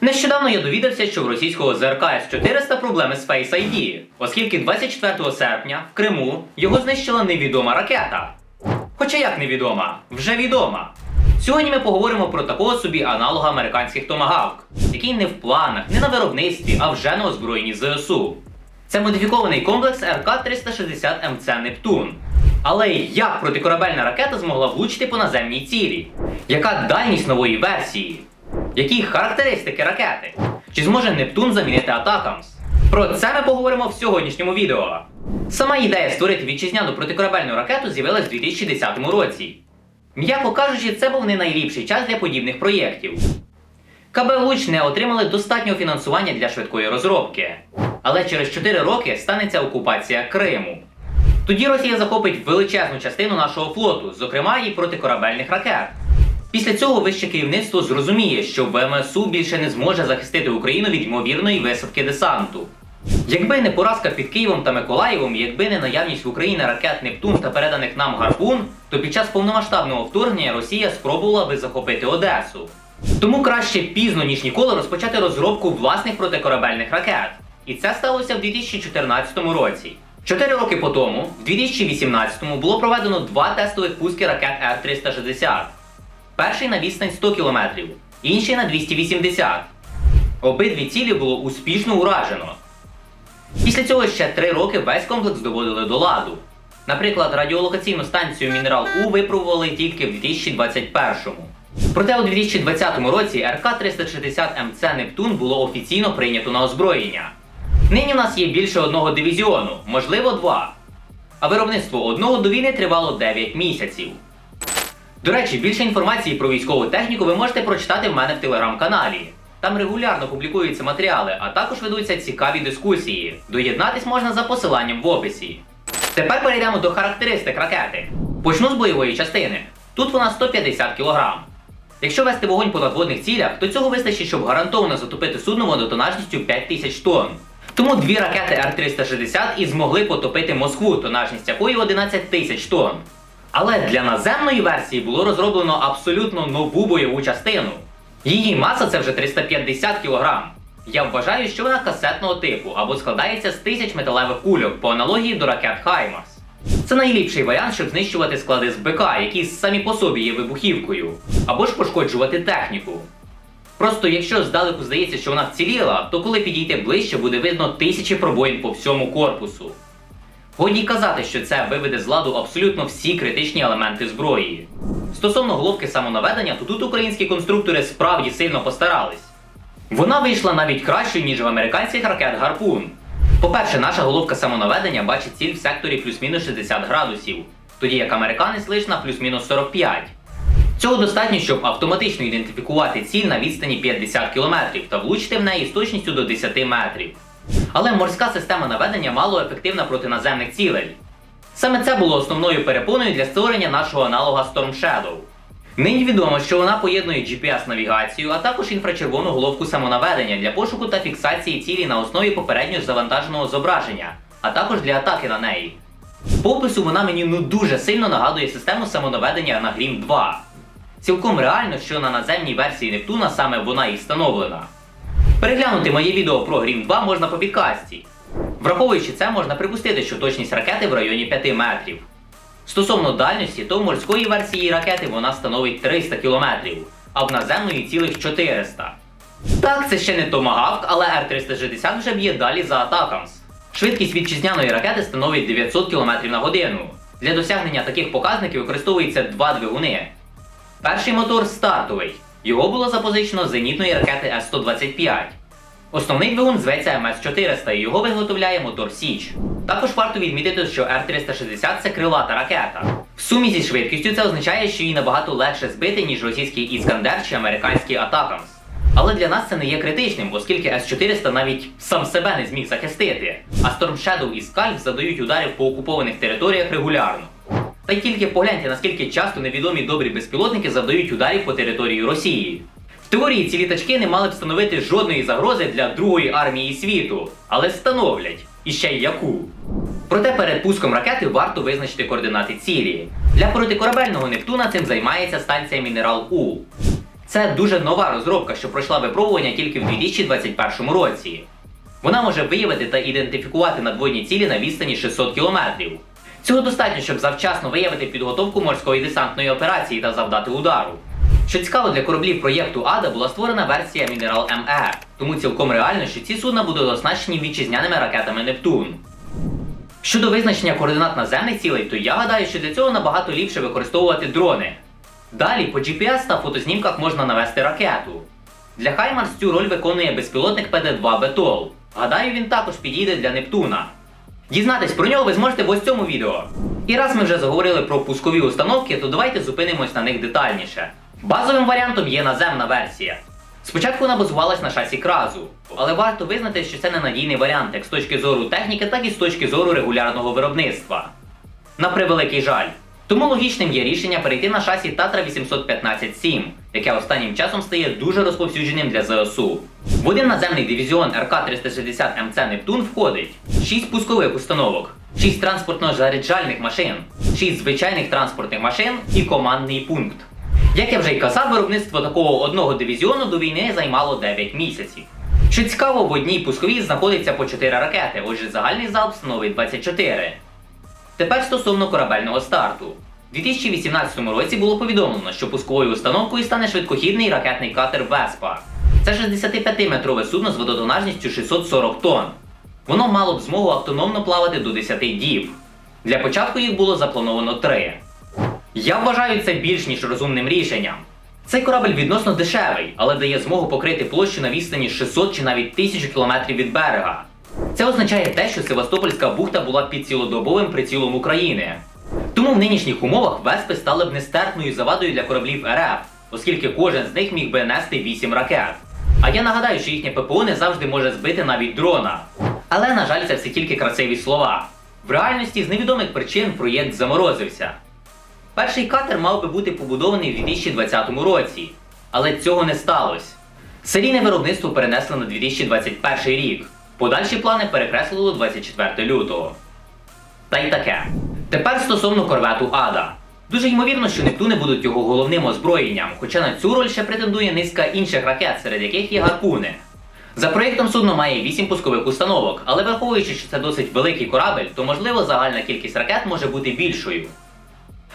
Нещодавно я довідався, що в російського ЗРК С-400 проблеми з Face ID, оскільки 24 серпня в Криму його знищила невідома ракета. Хоча як невідома, вже відома. Сьогодні ми поговоримо про такого собі аналога американських томагавк, який не в планах, не на виробництві, а вже на озброєнні ЗСУ. Це модифікований комплекс РК-360 МЦ Нептун. Але як протикорабельна ракета змогла влучити по наземній цілі? Яка дальність нової версії? Які характеристики ракети? Чи зможе Нептун замінити Атакамс? Про це ми поговоримо в сьогоднішньому відео. Сама ідея створити вітчизняну протикорабельну ракету з'явилась у 2010 році. М'яко кажучи, це був не найліпший час для подібних проєктів. КБ Луч не отримали достатнього фінансування для швидкої розробки. Але через 4 роки станеться окупація Криму. Тоді Росія захопить величезну частину нашого флоту, зокрема і протикорабельних ракет. Після цього вище керівництво зрозуміє, що ВМСУ більше не зможе захистити Україну від ймовірної висадки десанту. Якби не поразка під Києвом та Миколаєвом, якби не наявність в Україні ракет Нептун та переданих нам гарпун, то під час повномасштабного вторгнення Росія спробувала би захопити Одесу. Тому краще пізно, ніж ніколи, розпочати розробку власних протикорабельних ракет. І це сталося в 2014 році. Чотири роки по тому, в 2018-му, було проведено два тестових пуски ракет Р-360. Перший на відстань 100 км, інший на 280. Обидві цілі було успішно уражено. Після цього ще три роки весь комплекс доводили до ладу. Наприклад, радіолокаційну станцію Мінерал У випробували тільки в 2021-му. Проте у 2020 році РК-360 МЦ Нептун було офіційно прийнято на озброєння. Нині в нас є більше одного дивізіону, можливо два. А виробництво одного до війни тривало 9 місяців. До речі, більше інформації про військову техніку ви можете прочитати в мене в телеграм-каналі. Там регулярно публікуються матеріали, а також ведуться цікаві дискусії. Доєднатись можна за посиланням в описі. Тепер перейдемо до характеристик ракети. Почну з бойової частини. Тут вона 150 кг. Якщо вести вогонь по надводних цілях, то цього вистачить, щоб гарантовано затопити судно водотонажністю 5000 тонн. Тому дві ракети Р-360 і змогли потопити Москву, тонажність якої 11 тисяч тонн. Але для наземної версії було розроблено абсолютно нову бойову частину. Її маса це вже 350 кг. Я вважаю, що вона касетного типу або складається з тисяч металевих кульок по аналогії до ракет Хаймарс. Це найліпший варіант, щоб знищувати склади з БК, які самі по собі є вибухівкою, або ж пошкоджувати техніку. Просто якщо здалеку здається, що вона вціліла, то коли підійти ближче, буде видно тисячі пробоїн по всьому корпусу. Годі казати, що це виведе з ладу абсолютно всі критичні елементи зброї. Стосовно головки самонаведення, то тут українські конструктори справді сильно постарались. Вона вийшла навіть кращою, ніж в американських ракет Гарпун. По-перше, наша головка самонаведення бачить ціль в секторі плюс-мінус 60 градусів, тоді як американець лише на плюс-мінус 45. Цього достатньо, щоб автоматично ідентифікувати ціль на відстані 50 км та влучити в неї з точністю до 10 метрів. Але морська система наведення мало ефективна проти наземних цілей. Саме це було основною перепоною для створення нашого аналога Storm Shadow. Нині відомо, що вона поєднує GPS-навігацію, а також інфрачервону головку самонаведення для пошуку та фіксації цілі на основі попередньо завантаженого зображення, а також для атаки на неї. По опису вона мені ну дуже сильно нагадує систему самонаведення на Grim 2. Цілком реально, що на наземній версії Нептуна саме вона і встановлена. Переглянути моє відео про Grim 2 можна по підкасті. Враховуючи це, можна припустити, що точність ракети в районі 5 метрів. Стосовно дальності, то в морської версії ракети вона становить 300 км, а в наземної цілих 400. Так, це ще не томагавк, але Р-360 вже б'є далі за Атакамс. Швидкість вітчизняної ракети становить 900 км на годину. Для досягнення таких показників використовується два двигуни. Перший мотор стартовий. Його було запозичено з зенітної ракети С-125. Основний двигун зветься МС-400 і його виготовляє мотор Січ. Також варто відмітити, що Р-360 це крилата ракета. В сумі зі швидкістю це означає, що її набагато легше збити, ніж російський Іскандер чи американський Атакамс. Але для нас це не є критичним, оскільки С-400 навіть сам себе не зміг захистити, а Storm Shadow і Скальп задають удари по окупованих територіях регулярно. Та й тільки погляньте, наскільки часто невідомі добрі безпілотники завдають ударів по території Росії. В теорії ці літачки не мали б становити жодної загрози для другої армії світу, але становлять. І ще й яку. Проте перед пуском ракети варто визначити координати цілі. Для протикорабельного Нептуна цим займається станція Мінерал У. Це дуже нова розробка, що пройшла випробування тільки в 2021 році. Вона може виявити та ідентифікувати надводні цілі на відстані 600 км. Цього достатньо, щоб завчасно виявити підготовку морської десантної операції та завдати удару. Що цікаво для кораблів проєкту Ада була створена версія Мінерал МЕ, тому цілком реально, що ці судна будуть оснащені вітчизняними ракетами Нептун. Щодо визначення координат наземних цілей, то я гадаю, що для цього набагато ліпше використовувати дрони. Далі по GPS та фотознімках можна навести ракету. Для Хаймарс цю роль виконує безпілотник ПД-2 Бетол. Гадаю, він також підійде для Нептуна. Дізнатись про нього ви зможете в ось цьому відео. І раз ми вже заговорили про пускові установки, то давайте зупинимось на них детальніше. Базовим варіантом є наземна версія. Спочатку вона базувалась на шасі кразу, але варто визнати, що це ненадійний варіант як з точки зору техніки, так і з точки зору регулярного виробництва. На превеликий жаль. Тому логічним є рішення перейти на шасі Татра 815-7, яке останнім часом стає дуже розповсюдженим для ЗСУ. В один наземний дивізіон РК-360 МЦ Нептун входить 6 пускових установок, 6 транспортно-заряджальних машин, 6 звичайних транспортних машин і командний пункт. Як я вже й казав, виробництво такого одного дивізіону до війни займало 9 місяців. Що цікаво, в одній пусковій знаходиться по 4 ракети, отже загальний залп становить 24. Тепер стосовно корабельного старту. У 2018 році було повідомлено, що пусковою установкою стане швидкохідний ракетний катер Веспа. Це 65-метрове судно з водотонажністю 640 тонн. Воно мало б змогу автономно плавати до 10 діб. Для початку їх було заплановано 3. Я вважаю це більш ніж розумним рішенням. Цей корабель відносно дешевий, але дає змогу покрити площу на відстані 600 чи навіть 1000 кілометрів від берега. Це означає те, що Севастопольська бухта була під цілодобовим прицілом України. Тому в нинішніх умовах Веспи стали б нестерпною завадою для кораблів РФ, оскільки кожен з них міг би нести 8 ракет. А я нагадаю, що їхнє ППО не завжди може збити навіть дрона. Але, на жаль, це все тільки красиві слова. В реальності з невідомих причин проєкт заморозився. Перший катер мав би бути побудований у 2020 році, але цього не сталося. Серійне виробництво перенесли на 2021 рік. Подальші плани перекреслило 24 лютого. Та й таке. Тепер стосовно корвету Ада. Дуже ймовірно, що Нептуни будуть його головним озброєнням, хоча на цю роль ще претендує низка інших ракет, серед яких є гарпуни. За проєктом судно має 8 пускових установок, але враховуючи, що це досить великий корабель, то можливо загальна кількість ракет може бути більшою.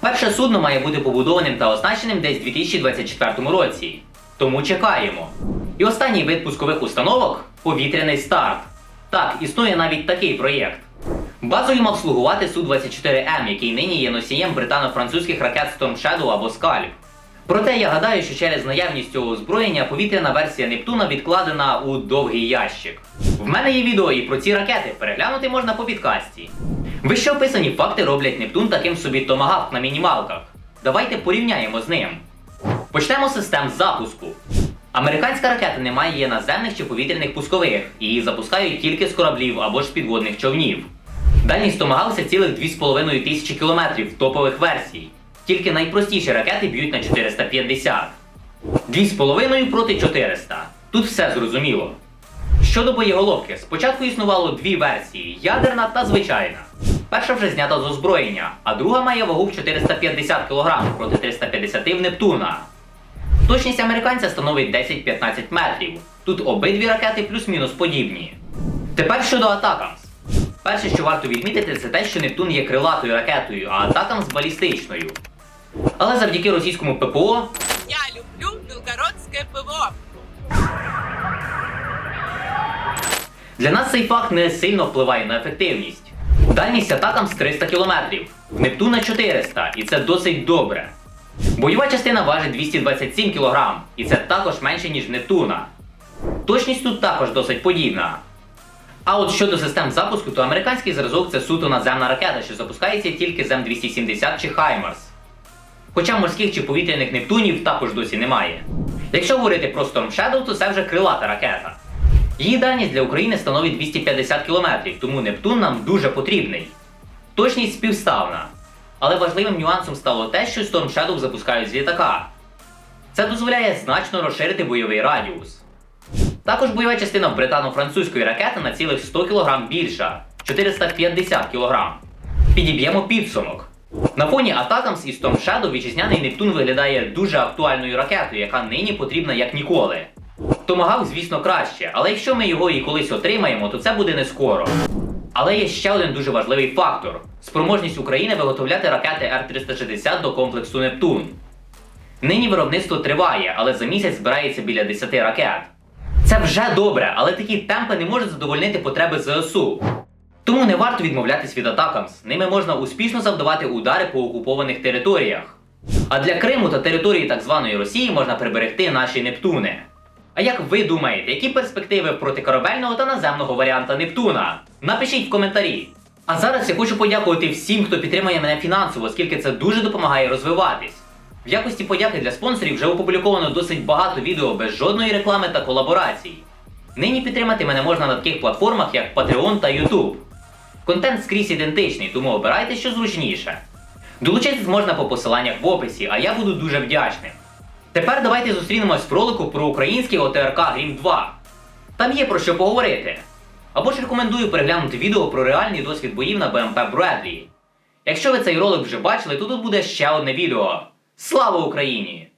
Перше судно має бути побудованим та оснащеним десь у 2024 році. Тому чекаємо. І останній вид пускових установок повітряний старт. Так, існує навіть такий проєкт. Базою мав слугувати Су-24М, який нині є носієм британо-французьких ракет Storm Shadow або Скальп. Проте я гадаю, що через наявність цього озброєння повітряна версія Нептуна відкладена у довгий ящик. В мене є відео і про ці ракети, переглянути можна по підкасті. Вище описані факти роблять Нептун таким собі томагавк на мінімалках. Давайте порівняємо з ним. Почнемо з систем запуску. Американська ракета не має наземних чи повітряних пускових, її запускають тільки з кораблів або ж підводних човнів. Дальність томагався цілих 2,5 тисячі кілометрів топових версій. Тільки найпростіші ракети б'ють на 450. 2,5 проти 400. Тут все зрозуміло. Щодо боєголовки, спочатку існувало дві версії ядерна та звичайна. Перша вже знята з озброєння, а друга має вагу в 450 кг проти 350 в Нептуна. Точність американця становить 10-15 метрів. Тут обидві ракети плюс-мінус подібні. Тепер щодо Атакамс. Перше, що варто відмітити, це те, що Нептун є крилатою ракетою, а Атакамс балістичною. Але завдяки російському ППО Я люблю белгородское ПВО. Для нас цей факт не сильно впливає на ефективність. Дальність атакам з 300 км, в Нептуна 400, і це досить добре. Бойова частина важить 227 кг, і це також менше, ніж Нептуна. Точність тут також досить подібна. А от щодо систем запуску, то американський зразок це суто наземна ракета, що запускається тільки з М270 чи Хаймарс. Хоча морських чи повітряних Нептунів також досі немає. Якщо говорити про Storm Shadow, то це вже крилата ракета. Її дальність для України становить 250 км, тому Нептун нам дуже потрібний. Точність співставна. Але важливим нюансом стало те, що Storm Shadow запускають з літака. Це дозволяє значно розширити бойовий радіус. Також бойова частина британо-французької ракети на цілих 100 кг більша 450 кг. Підіб'ємо підсумок. На фоні Атакамс і Storm Shadow вітчизняний Нептун виглядає дуже актуальною ракетою, яка нині потрібна як ніколи. Томагав, звісно, краще, але якщо ми його і колись отримаємо, то це буде не скоро. Але є ще один дуже важливий фактор: спроможність України виготовляти ракети Р-360 до комплексу Нептун. Нині виробництво триває, але за місяць збирається біля 10 ракет. Це вже добре, але такі темпи не можуть задовольнити потреби ЗСУ. Тому не варто відмовлятись від атакамс. Ними можна успішно завдавати удари по окупованих територіях. А для Криму та території так званої Росії можна приберегти наші Нептуни. А як ви думаєте, які перспективи протикорабельного та наземного варіанта Нептуна? Напишіть в коментарі. А зараз я хочу подякувати всім, хто підтримує мене фінансово, оскільки це дуже допомагає розвиватись. В якості подяки для спонсорів вже опубліковано досить багато відео без жодної реклами та колаборацій. Нині підтримати мене можна на таких платформах, як Patreon та YouTube. Контент скрізь ідентичний, тому обирайте, що зручніше. Долучитись можна по посиланнях в описі, а я буду дуже вдячним. Тепер давайте зустрінемось в ролику про український ОТРК Грім 2. Там є про що поговорити. Або ж рекомендую переглянути відео про реальний досвід боїв на БМП Бредлі. Якщо ви цей ролик вже бачили, то тут буде ще одне відео. Слава Україні!